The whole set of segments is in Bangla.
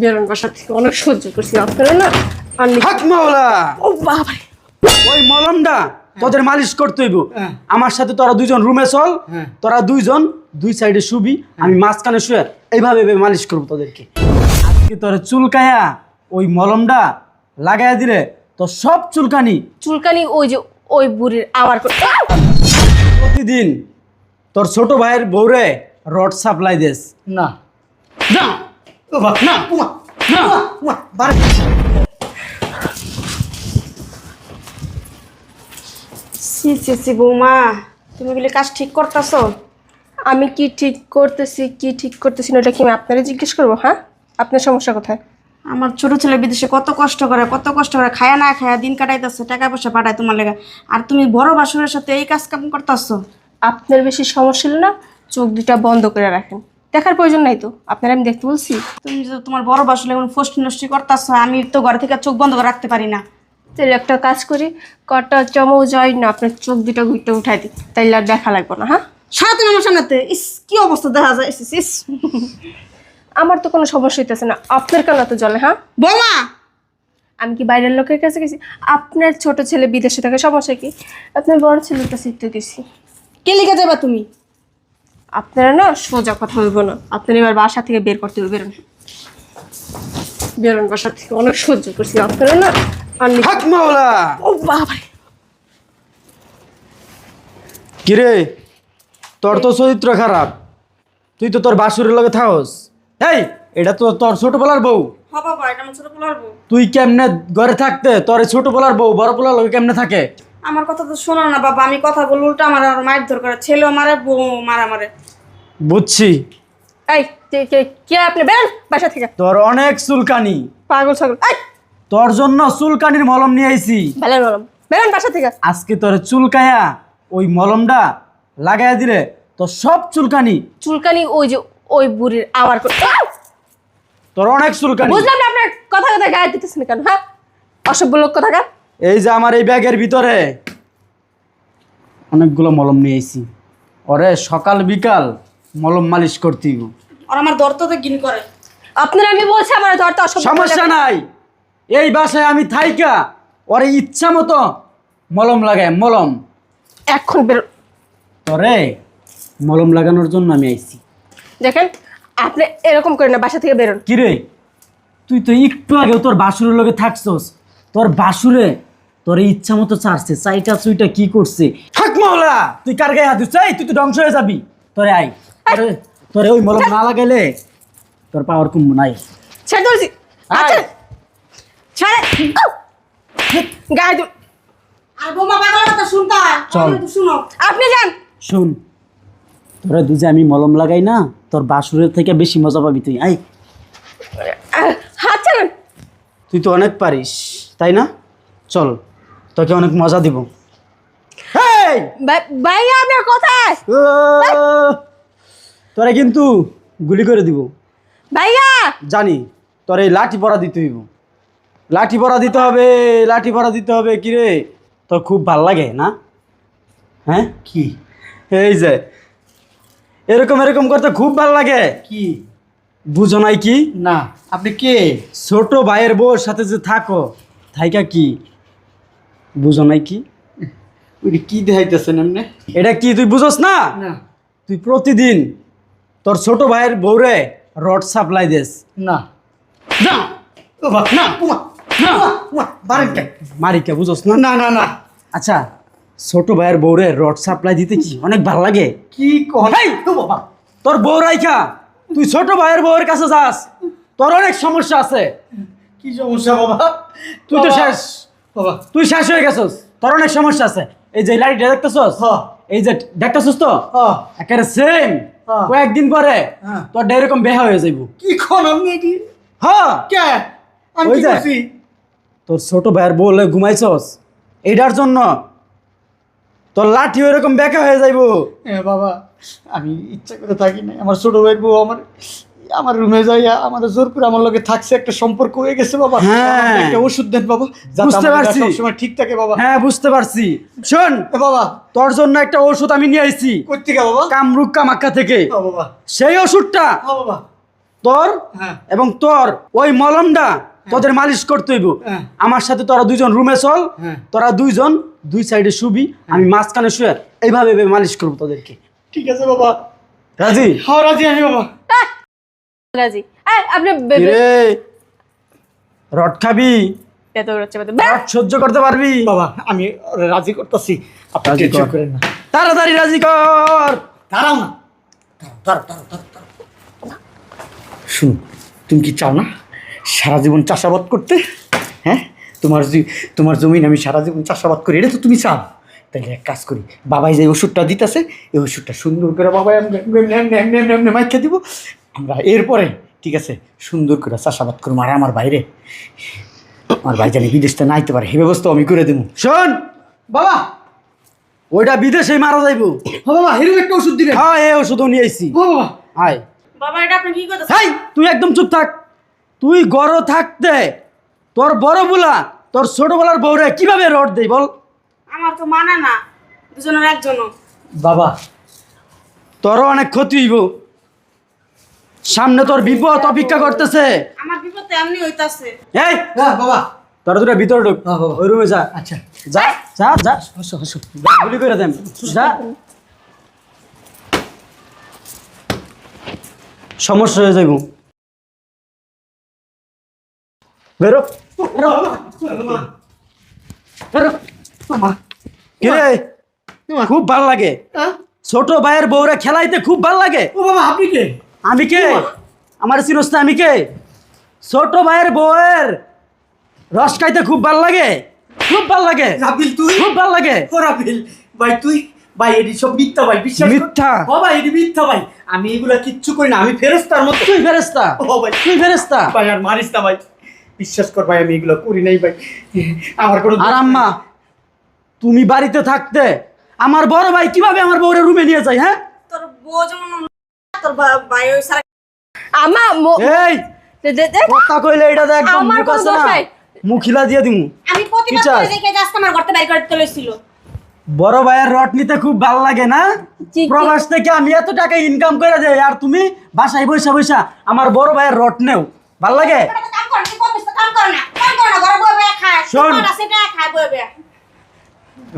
বেরোন বাসা থেকে। অনেক সহ্য করছি আপনারা না আর মাওলা! ও বাবা ওই মলমটা তোদের মালিশ করতে হইব। হ্যাঁ। আমার সাথে তোরা দুইজন রুমে চল হ্যাঁ। তোরা দুইজন দুই সাইডে শুবি আমি মাঝখানে শুয়ে এইভাবে মালিশ করব তোদেরকে। আজকে তোর চুলকায়া ওই মলমটা লাগাইয়া দিলে তোর সব চুলকানি। চুলকানি ওই যে ওই বুড়ির আবার প্রতিদিন তোর ছোট ভাইয়ের বউরে রড সাপ্লাই দেস। না। না না উমা না উমা উমা বারে সি সি সি বৌমা তুমি বলে কাজ ঠিক করতেছো? আমি কি ঠিক করতেছি কি ঠিক করতেছি না ওটা কি আমি আপনারা জিজ্ঞেস করব হ্যাঁ? আপনার সমস্যা কোথায়? আমার ছোট ছেলে বিদেশে কত কষ্ট করে কত কষ্ট করে খায়া না খায়া দিন কাটাইতেছে টাকা পয়সা পাঠায় তোমার লেগে। আর তুমি বড় বাসুরের সাথে এই কাজ কাম করতেছো? আপনার বেশি সমস্যা হলো না চোখ দুটা বন্ধ করে রাখেন। দেখার প্রয়োজন নাই তো। আপনারা আমি দেখতে বলছি। তুমি যে তোমার বড় বাসুর এখন ফষ্টি নষ্টি করতেছো আমি তো ঘরে থেকে চোখ বন্ধ করে রাখতে পারি না। তাহলে একটা কাজ করি কটা চমও যায় না আপনার চোখ দুটা গুইটা উঠাই দিই তাইলে আর দেখা লাগবে না হ্যাঁ? সারাদিন আমার সামনেতে ইস কি অবস্থা দেখা যায় ইস, ইস, আমার তো কোনো সমস্যা হইতেছে না। আপনার কেন তো জলে হ্যাঁ? বৌমা আমি কি বাইরের লোকের কাছে গেছি? আপনার ছোট ছেলে বিদেশে থাকে সমস্যা কি? আপনার বড় ছেলের কাছে একটু গেছি। কে লিখে যাবা তুমি? আপনারা না সোজা কথা হইব না। আপনার এবার বাসা থেকে বের করতে হবে বেরোন। বেরোন বাসা থেকে অনেক সহ্য করছি। আপনারা না আর নি- মাওলা! ও বাবা কিরে? তোর তো চরিত্র খারাপ। তুই তো তোর বাসুরের লগে থাকস। এই এটা তো তোর ছোটবেলার বউ। তুই কেমনে ঘরে থাকতে তোর ছোটবেলার বউ বড় পোলার লগে কেমনে থাকে? আমার কথা তো শোনো না বাবা আমি কথা বল উল্টা আমার আর মায়ের ধর করে ছেলেও মারে বউ মারা মারে বুঝছি। এই কে- কে- কে আপনি? বেরোন বাসা থেকে। তোর অনেক চুলকানি। পাগল ছাগল। এই! তোর জন্য চুলকানির মলম নিয়ে আইছি। বেরোন বাসা থেকে। আজকে তোর চুলকায়া ওই মলমটা লাগাইয়া দিলে তোর সব চুলকানি। চুলকানি ওই যে ওই বুড়ির আবার করে আহ! তোর অনেক চুলকানি। বুঝলাম না আপনার কথা কথা গায়ে দিতেছেন কেন হ্যাঁ? অসভ্য লোক কথা গান এই যে আমার এই ব্যাগের ভিতরে অনেকগুলো মলম নিয়ে আইছি। ওরে সকাল বিকাল মলম মালিশ করতেই আর আমার দর তো গিন করে। আপনার আমি বলছি আমার অসভ্য সমস্যা নাই। এই বাসায় আমি থাইকা ওরে ইচ্ছা মতো মলম লাগায় মলম। এখন বেরো তোরে মলম লাগানোর জন্য আমি আইছি। দেখেন আপনি এরকম করেন না বাসা থেকে বেরোন। কিরে? তুই তো একটু আগে তোর বাসুরের লগে থাকছস। তোর বাসুরে তোর ইচ্ছা মতো ছাড়ছে চাইটা চুইটা কি করছে? থাক মাওলা তুই কার গায়ে হাত তুই তো ধ্বংস হয়ে যাবি। তোরে আই তোরে তোরে ওই মলম না লাগাইলে তোর পাওয়ার কমবো নাই। ছেড়ে ধরছি আচ্ছা। ছেড়ে! গায়ে দু আর বৌমা পাগল কথা শুনতা চল। শুনো। আপনি যান। শুন। তোরা দুজে আমি মলম লাগাই না তোর বাসুরের থেকে বেশি মজা পাবি তুই। আই হাত ছাড়েন তুই তো অনেক পারিস তাই না? চল তোকে অনেক মজা দিব। হেই! ভাই- ভাইয়া আপনার কোথায়! তোরা কিন্তু গুলি করে দিব। ভাইয়া! জানি তোর এই লাঠি পরা দিতে হইব। লাঠি পরা দিতে হবে লাঠি পরা দিতে হবে কিরে তোর খুব ভালো লাগে না? হ্যাঁ? কি? এই যে এরকম এরকম করতে খুব ভালো লাগে। কি? বুঝো নাই কি? না আপনি কে? ছোট ভাইয়ের বউর সাথে যে থাকো থাইকা কি? বুঝো নাই কি? ওই কি দেখাইতেছেন এমনি? এটা কি তুই বুঝোস না? না। তুই প্রতিদিন তোর ছোট ভাইয়ের বউরে রড সাপ্লাই দেস। না। না। বাবা না। উমা না। উমা বারেন বুঝোস না? না না না। আচ্ছা ছোট ভাইয়ের বউরে রড সাপ্লাই দিতে কি অনেক ভালো লাগে? কি! বাবা। তোর বউ রাইখা তুই ছোট ভাইয়ের বউয়ের কাছে যাস। তোর অনেক সমস্যা আছে। কি সমস্যা বাবা? তুই তো শেষ। বাবা। তুই শেষ হয়ে গেছস। তোর অনেক সমস্যা আছে। এই যে লাইটটা দেখতেছস? হ্যাঁ। এই যে দেখতেছস তো? হ্যাঁ। একেবারে সেম। কয়েকদিন পরে হ্যাঁ। তোর এরকম বেহা হয়ে যাইব। কি কোন আপনি কি হ্যাঁ। কে? আমি কি করছি? তোর ছোট ভাইয়ের বলে ঘুমাইছস? এইটার জন্য তোর লাঠি ওইরকম বেকা হয়ে যাইব। হ্যাঁ বাবা আমি ইচ্ছা করে থাকি না আমার ছোট ভাইয়ের বউ আমার আমার রুমে যাইয়া আমার জোর করে আমার লগে থাকছে একটা সম্পর্ক হয়ে গেছে বাবা। হ্যাঁ। একটা ওষুধ দেন বাবা বুঝতে পারছি। সবসময় ঠিক থাকে বাবা। হ্যাঁ বুঝতে পারছি। শোন বাবা। তোর জন্য একটা ওষুধ আমি নিয়ে আইছি। কোথেকে বাবা? কামরুক কামাক্কা থেকে। বাবা। সেই ওষুধটা বাবা। তোর হ্যাঁ। এবং তোর ওই মলমটা তোদের মালিশ করতে হইব। হ্যাঁ। আমার সাথে তোরা দুইজন রুমে চল হ্যাঁ। তোরা দুইজন দুই সাইডে শুবি আমি মাঝখানে শুয়ে এইভাবে এইভাবে মালিশ করব তোদেরকে। ঠিক আছে বাবা। রাজি? হ্যাঁ রাজি আমি বাবা। রাজি। এই, আপনি বে- বে- রে রড খাবি? এত বেরোচ্ছে বেরোচ্ছে। বের। রড সহ্য করতে পারবি? বাবা আমি রাজি করতেছি। আপনি রাজি টেনশন কর। করেন না। তাড়াতাড়ি রাজি কর। দাঁড়াও না। দাঁড়াও, দাঁড়াও, দাঁড়াও, দাঁড়াও, দাঁড়াও। শুনো তুমি কি চাও না সারা জীবন চাষাবাদ করতে? হ্যাঁ? তোমার তোমার জমিন আমি সারা জীবন চাষাবাদ করি এটা তো তুমি চাও। তাহলে এক কাজ করি বাবাই যে ওষুধটা দিতেছে এই ওষুধটা সুন্দর করে বাবাই মাইখা দিব। আমরা এরপরে ঠিক আছে সুন্দর করে চাষাবাদ করব আর আমার বাইরে আমার ভাই জানি বিদেশটা নাইতে পারে এই ব্যবস্থা আমি করে দেবো শোন! বাবা! ওইটা বিদেশে মারা যাইব। ও বাবা এরকম একটা ওষুধ দিবেন হ্যাঁ এই ওষুধ নিয়ে আইছি। ও বাবা। আয়। বাবা এটা আপনি কি করতেছেন? হাই তুই একদম চুপ থাক। তুই গড় থাকতে তোর বড় বুলা তোর ছোট বলার বউরে কীভাবে রড দেই বল? আমার তো মানে না দুজনের একজনও। বাবা। তোরও অনেক ক্ষতি হইব। সামনে তোর বিপদ অপেক্ষা করতেছে। আমার বিপদ এমনি হইতাছে। এই হ্যাঁ বাবা। তোরা দুটা ভিতরে ঢুক। হ্যাঁ, ওই রুমে যা। আচ্ছা। যা যা যা। হাসো হাসো গুলি করে দেন। যা। সমস্যা হয়ে যাইব। বেরো। খুব ভালো লাগে। হ্যাঁ? ছোট ভাইয়ের বউরা খেলাইতে খুব ভালো লাগে। ও বাবা আপনি কে? আমি কে? আমার চিনস না আমি কে? ছোট ভাইয়ের বউয়ের রস খাইতে খুব ভালো লাগে। খুব ভালো লাগে। রাবিল তুই? খুব ভালো লাগে। ও রাবিল ভাই তুই? ভাই এটি সব মিথ্যা ভাই বিশ্বাস মিথ্যা? ও ভাই এটি মিথ্যা ভাই। আমি এগুলা কিচ্ছু করি না আমি ফেরেস্তার মতো। তুই ফেরেস্তা ও ভাই। তুই ফেরেস্তা ভাই আর মারিস না ভাই। বিশ্বাস কর ভাই আমি এগুলো করি নাই ভাই। আমার কোনো আর আম্মা তুমি বাড়িতে থাকতে আমার বড় ভাই কীভাবে আমার বউরে রুমে নিয়ে যায় হ্যাঁ? তোর বউ যেমন তোর বা- সারা আমা এই! দে- দে- দে। কথা কইলে এটা তো একদম মুখ আছে না। মুখিলা দিয়ে দিমু। আমি প্রতিবার করে দেখে যে আমার ঘরতে বাইর করে তুলেছিল বড় ভাইয়ের রট নিতে খুব ভালো লাগে না? প্রবাস থেকে আমি এত টাকা ইনকাম করে দেই আর তুমি বাসায় বৈশা বৈশা আমার বড় ভাইয়ের রট নেও। ভালো লাগে? কাম কর কি করছিস তো কাম কর না। কাম কর না ঘরে বয়ে বয়ে শোন। শোন সেটা খায় বয়ে বয়ে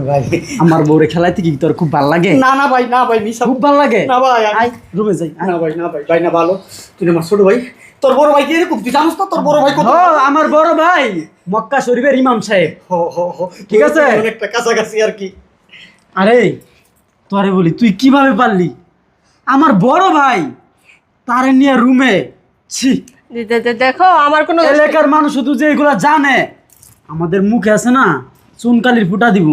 ভাই। আমার বউরে খেলাইতে কি তোর খুব ভালো লাগে? না না ভাই না ভাই মিশা খুব ভালো লাগে? না ভাই আয় রুমে যাই। না ভাই না ভাই ভাই না ভালো। তুই আমার ছোট ভাই। তোর বড় ভাই কি এরকম? তুই জানিস তো তোর বড় ভাই কত আমার বড় ভাই। মক্কা শরীফের ইমাম সাহেব। হো হো হো। ঠিক আছে? অনেকটা কাছাকাছি আর কি। আরে তোরে বলি তুই কীভাবে পারলি? আমার বড় ভাই তারে নিয়ে রুমে ছি। দেখো আমার কোনো এলাকার মানুষ শুধু যে এগুলা জানে আমাদের মুখে আছে না চুনকালির ফুটা দিব।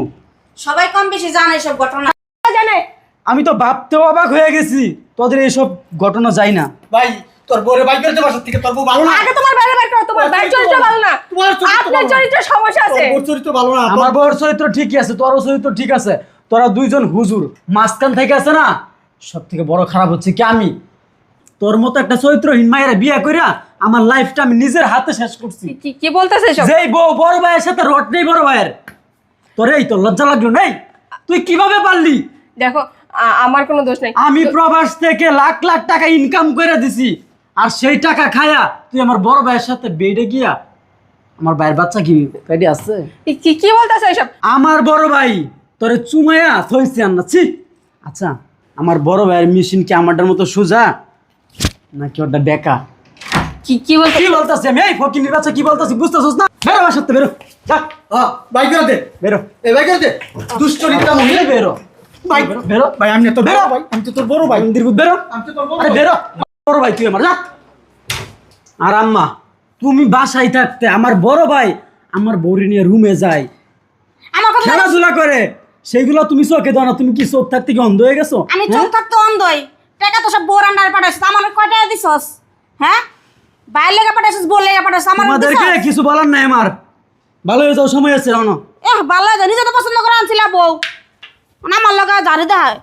সবাই কম বেশি জানে সব ঘটনা। জানে। আমি তো ভাবতেও অবাক হয়ে গেছি তোদের এইসব ঘটনা যাই না। ভাই তোর বড় ভাই করতে বাসার থেকে তোর বউ ভালো না। আগে তোমার বাইরে বাইর করো তোমার বাইর চরিত্র চরিত্র ভালো না। তোমার চরিত্র আপনার। চরিত্রের সমস্যা আছে। তোর চরিত্র ভালো না। আমার বউর চরিত্র ঠিকই আছে তোর চরিত্র ঠিক আছে। তোরা দুইজন হুজুর মাঝখান থেকে আছে না? সব থেকে বড় খারাপ হচ্ছে কি আমি? তোর মতো একটা চরিত্রহীন মায়ের বিয়ে কইরা আমার লাইফটা আমি নিজের হাতে শেষ করছি। কি- বলতেছে সব যেই বউ বড় ভাইয়ের সাথে রট নেই বড় ভাইয়ের তোর এই তোর লজ্জা লাগল নাই? তুই কীভাবে পারলি? দেখো আ- আমার কোনো দোষ নাই। আমি প্রবাস থেকে লাখ লাখ টাকা ইনকাম করে দিছি আর সেই টাকা খায়া তুই আমার বড় ভাইয়ের সাথে বেডে গিয়া আমার ভাইয়ের বাচ্চা কি পেটে আছে? কি- কি কি বলতেছে এসব? আমার বড় ভাই তোরে চুমাইয়া থইছি আন্না ছি। আচ্ছা আমার বড় ভাইয়ের মেশিন কি আমারটার মতো সোজা? নাকি ওটা বেকা? কি কি বলতে কি বলতাছি আমি? এই ফকিনির বাচ্চা কি বলতাছি? বুঝতেছিস না? বেরো আমার সাথে বেরো। যা। হ্যাঁ ভাই করে দে। বেরো। এ ভাই করে দে। দুশ্চরিত্রা মহিলা বেরো। ভাই বেরো ভাই আমি না বেরো। ভাই আমি তো তোর বড় ভাই। মন্দির বেরো। আমি তো তোর বড় আরে বেরো। বড় ভাই তুই আমার যা। আর আম্মা তুমি বাসায় থাকতে আমার বড় ভাই আমার বউরি নিয়ে রুমে যায়। আমার কথা খেলাধুলা করে। সেইগুলো তুমি চোখে দাও না তুমি কি চোখ থাকতে কি অন্ধ হয়ে গেছো? আমি হ্যাঁ? চোখ থাকতে অন্ধই। টাকা তো সব বোর আন্ডারে পাঠাইছিস আমার কয় টাকা দিছস? হ্যাঁ? বাইরে লেগে পাঠাইছিস বল লেগে পাঠাইছিস আমার তোমাদেরকে কিছু বলার নাই আমার? ভালো হয়ে যাও সময় আছে রানো। এহ ভালো জানি নিজে তো পছন্দ করে আনছিলা বউ। আমার লগা জারি দেয়